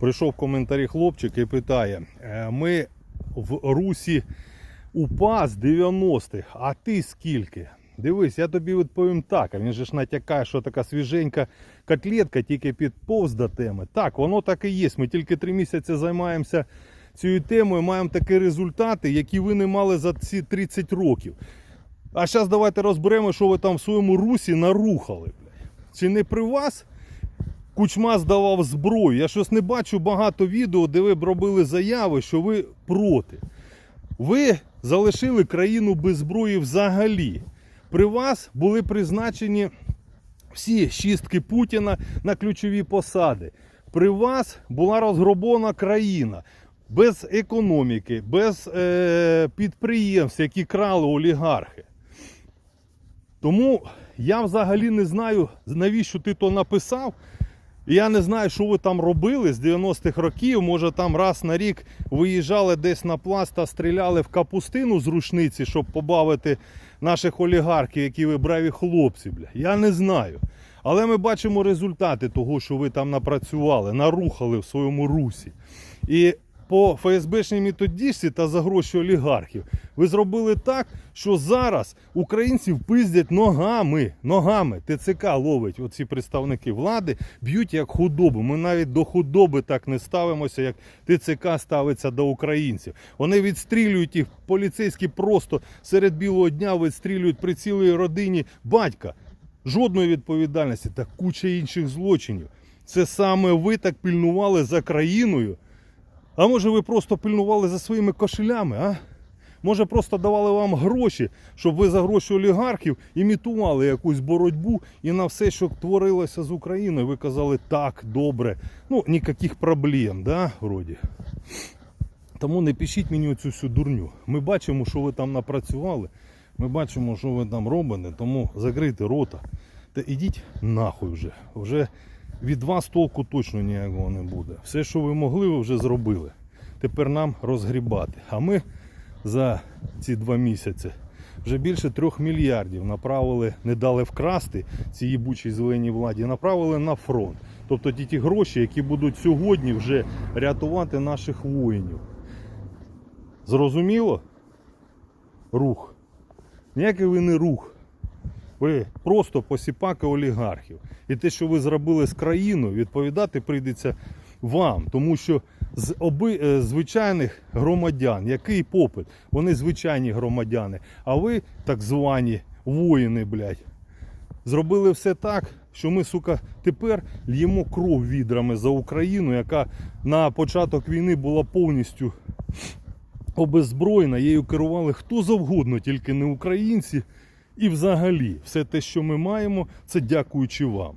Прийшов коментарі хлопчик і питає: «Е, ми в Русі УПА з 90-х, а ти скільки? Дивись, я тобі відповім так. А він же ж натякає, що така свіженька котлетка тільки підповз до теми. Так, воно так і є. Ми тільки три місяці займаємося цією темою, маємо такі результати, які ви не мали за ці 30 років. А зараз давайте розберемо, що ви там в своєму русі нарухали. Чи не при вас Кучма здавав зброю? Я щось не бачу багато відео, де ви б робили заяви, що ви проти. Ви залишили країну без зброї взагалі. При вас були призначені всі шістки Путіна на ключові посади. При вас була розгроблена країна без економіки, без е, підприємств, які крали олігархи. Тому я взагалі не знаю, навіщо ти то написав. Я не знаю, що ви там робили з 90-х років. Може там раз на рік виїжджали десь на пласт та стріляли в капустину з рушниці, щоб побавити наших олігархів, які ви браві хлопці. Бля. Я не знаю. Але ми бачимо результати того, що ви там напрацювали, нарухали в своєму русі. І по ФСБшній методичці та за гроші олігархів ви зробили так, що зараз українців пиздять ногами. Ногами. ТЦК ловить оці представники влади, б'ють як худобу. Ми навіть до худоби так не ставимося, як ТЦК ставиться до українців. Вони відстрілюють їх, поліцейські просто серед білого дня відстрілюють при цілій родині батька. Жодної відповідальності та куча інших злочинів. Це саме ви так пільнували за країною. А може ви просто пильнували за своїми кошелями, а? Може просто давали вам гроші, щоб ви за гроші олігархів імітували якусь боротьбу і на все, що творилося з Україною, ви казали так, добре. Ну, ніяких проблем, да, вроді. Тому не пишіть мені оцю всю дурню. Ми бачимо, що ви там напрацювали. Ми бачимо, що ви там робите, тому закрийте рота. Та ідіть нахуй вже. Вже від вас толку точно ніякого не буде. Все, що ви могли, ви вже зробили. Тепер нам розгрібати. А ми за ці два місяці вже більше трьох мільярдів направили, не дали вкрасти цій їбучій зеленій владі, направили на фронт. Тобто ті ті гроші, які будуть сьогодні вже рятувати наших воїнів. Зрозуміло? Рух. Ніякий ви не рух. Ви просто посіпаки олігархів. І те, що ви зробили з країною, відповідати прийдеться вам. Тому що з оби, е, звичайних громадян, який попит? Вони звичайні громадяни. А ви так звані воїни, блядь, зробили все так, що ми, сука, тепер л'ємо кров відрами за Україну, яка на початок війни була повністю обезброєна. Її керували хто завгодно, тільки не українці. І взагалі, все те, що ми маємо, це дякуючи вам.